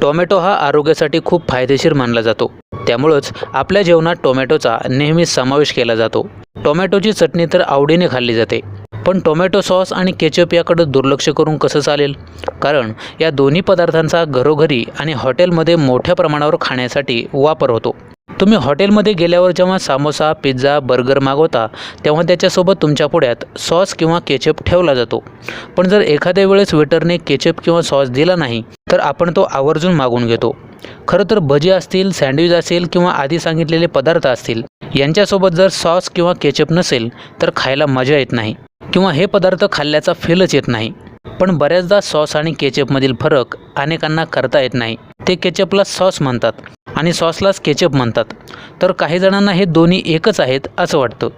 Tomato हा आरोग्यासाठी खूप फायदेशीर मानला जातो. त्यामुळंच आपल्या जेवणात टोमॅटोचा नेहमी समावेश केला जातो. टोमॅटोची चटणी तर आवडीने खाल्ली जाते. पण टोमॅटो सॉस आणि केचप याकडे दुर्लक्ष करून कसं चालेल? कारण या दोन्ही पदार्थांचा घरोघरी आणि हॉटेलमध्ये मोठ्या प्रमाणावर खाण्यासाठी वापर होतो. तुम्ही हॉटेलमध्ये गेल्यावर जेव्हा सामोसा पिझ्झा बर्गर मागवता तेव्हा त्याच्यासोबत तुमच्या पुढ्यात सॉस किंवा केचप ठेवला जातो. पण जर एखाद्या वेळेस वेटरने केचप किंवा सॉस दिला नाही तर आपण तो आवर्जून मागून घेतो. खरं तर भजी असतील सँडविच असेल किंवा आधी सांगितलेले पदार्थ असतील यांच्यासोबत जर सॉस किंवा केचप नसेल तर खायला मजा येत नाही किंवा हे पदार्थ खाल्ल्याचा फीलच येत नाही. पण बऱ्याचदा सॉस आणि केचपमधील फरक अनेकांना करता येत नाही. ते केचपला सॉस म्हणतात आणि सॉसलाच केचप म्हणतात. तर काही जणांना हे दोन्ही एकच आहेत असं वाटतं.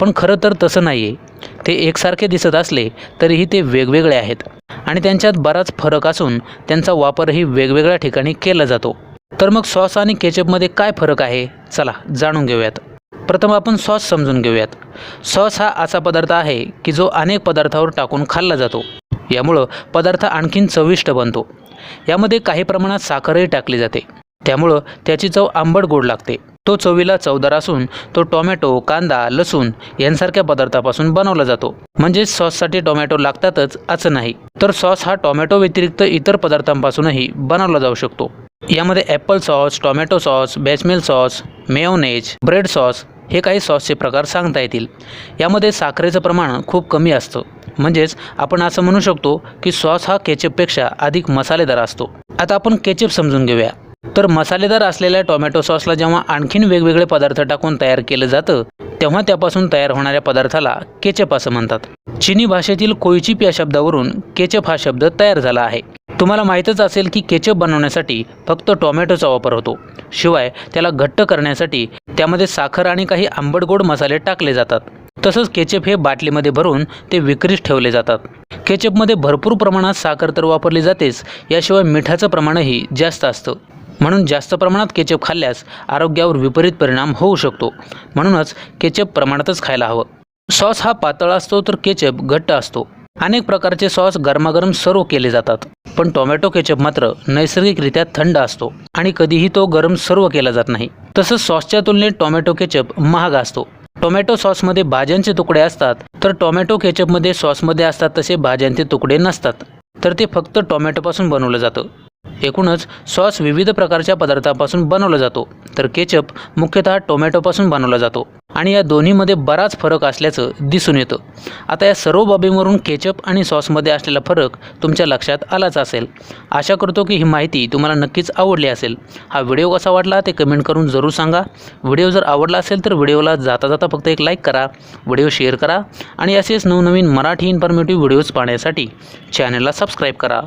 पण खरं तर तसं नाही आहे ते एकसारखे दिसत असले तरीही ते वेगवेगळे आहेत. आणि त्यांच्यात बराच फरक असून त्यांचा वापरही वेगवेगळ्या ठिकाणी केला जातो. तर मग सॉस आणि केचपमध्ये काय फरक आहे? चला जाणून घेऊयात. प्रथम आपण सॉस समजून घेऊयात. सॉस हा असा पदार्थ आहे की जो अनेक पदार्थावर टाकून खाल्ला जातो. यामुळं पदार्थ आणखीन चविष्ट बनतो. यामध्ये काही प्रमाणात साखरही टाकली जाते. त्यामुळं त्याची चव आंबट गोड लागते. तो चवीला चवदार असून तो टोमॅटो कांदा लसूण यांसारख्या पदार्थापासून बनवला जातो. म्हणजे सॉससाठी टोमॅटो लागतातच असं नाही. तर सॉस हा टोमॅटो व्यतिरिक्त इतर पदार्थांपासूनही बनवला जाऊ शकतो. यामध्ये apple sauce tomato sauce bechamel sauce mayonnaise bread sauce हे काही सॉसचे प्रकार सांगता येतील. यामध्ये साखरेचं प्रमाण खूप कमी असतं. म्हणजेच आपण असं म्हणू शकतो की सॉस हा केचपपेक्षा अधिक मसालेदार असतो. आता आपण केचप समजून घेऊया. तर मसालेदार असलेल्या टोमॅटो सॉसला जेव्हा आणखीन वेगवेगळे पदार्थ टाकून तयार केलं जातं तेव्हा त्यापासून तयार होणाऱ्या पदार्थाला केचप असं म्हणतात. चिनी भाषेतील कोयचिप या शब्दावरून केचप हा शब्द तयार झाला आहे. तुम्हाला माहीतच असेल की केचप बनवण्यासाठी फक्त टोमॅटोचा वापर होतो. शिवाय त्याला घट्ट करण्यासाठी त्यामध्ये साखर आणि काही आंबट गोड मसाले टाकले जातात. तसंच केचप हे बाटलीमध्ये भरून ते विक्रीस ठेवले जातात. केचपमध्ये भरपूर प्रमाणात साखर तर वापरली जातेच याशिवाय मिठाचं प्रमाणही जास्त असतं. म्हणून जास्त प्रमाणात केचप खाल्ल्यास आरोग्यावर विपरीत परिणाम होऊ शकतो. म्हणूनच केचप प्रमाणातच खायला हवं. सॉस हा पातळ असतो तर केचप घट्ट असतो. अनेक प्रकारचे सॉस गरमागरम सर्व केले जातात. पण टोमॅटो केचप मात्र नैसर्गिकरित्या थंड असतो आणि कधीही तो गरम सर्व केला जात नाही. तसंच सॉसच्या तुलनेत टोमॅटो केचप महाग असतो. टोमॅटो सॉसमध्ये भाज्यांचे तुकडे असतात तर टोमॅटो केचपमध्ये सॉसमध्ये असतात तसे भाज्यांचे तुकडे नसतात. तर ते फक्त टोमॅटोपासून बनवलं जातं. एकूणच सॉस विविध प्रकारच्या पदार्थापासून बनवला जातो. तर केचप मुख्यतः टोमॅटोपासून बनवला जातो. आणि या दोन्हीमध्ये बराच फरक असल्याचं दिसून येतं. आता या सर्व बाबींवरून केचप आणि सॉसमध्ये असलेला फरक तुमच्या लक्षात आलाच असेल. आशा करतो की ही माहिती तुम्हाला नक्कीच आवडली असेल. हा व्हिडिओ कसा वाटला ते कमेंट करून जरूर सांगा. व्हिडिओ जर आवडला असेल तर व्हिडिओला जाता जाता फक्त एक लाईक करा. व्हिडिओ शेअर करा. आणि असेच नवनवीन मराठी इन्फॉर्मेटिव्ह व्हिडिओज पाहण्यासाठी चॅनलला सबस्क्राईब करा.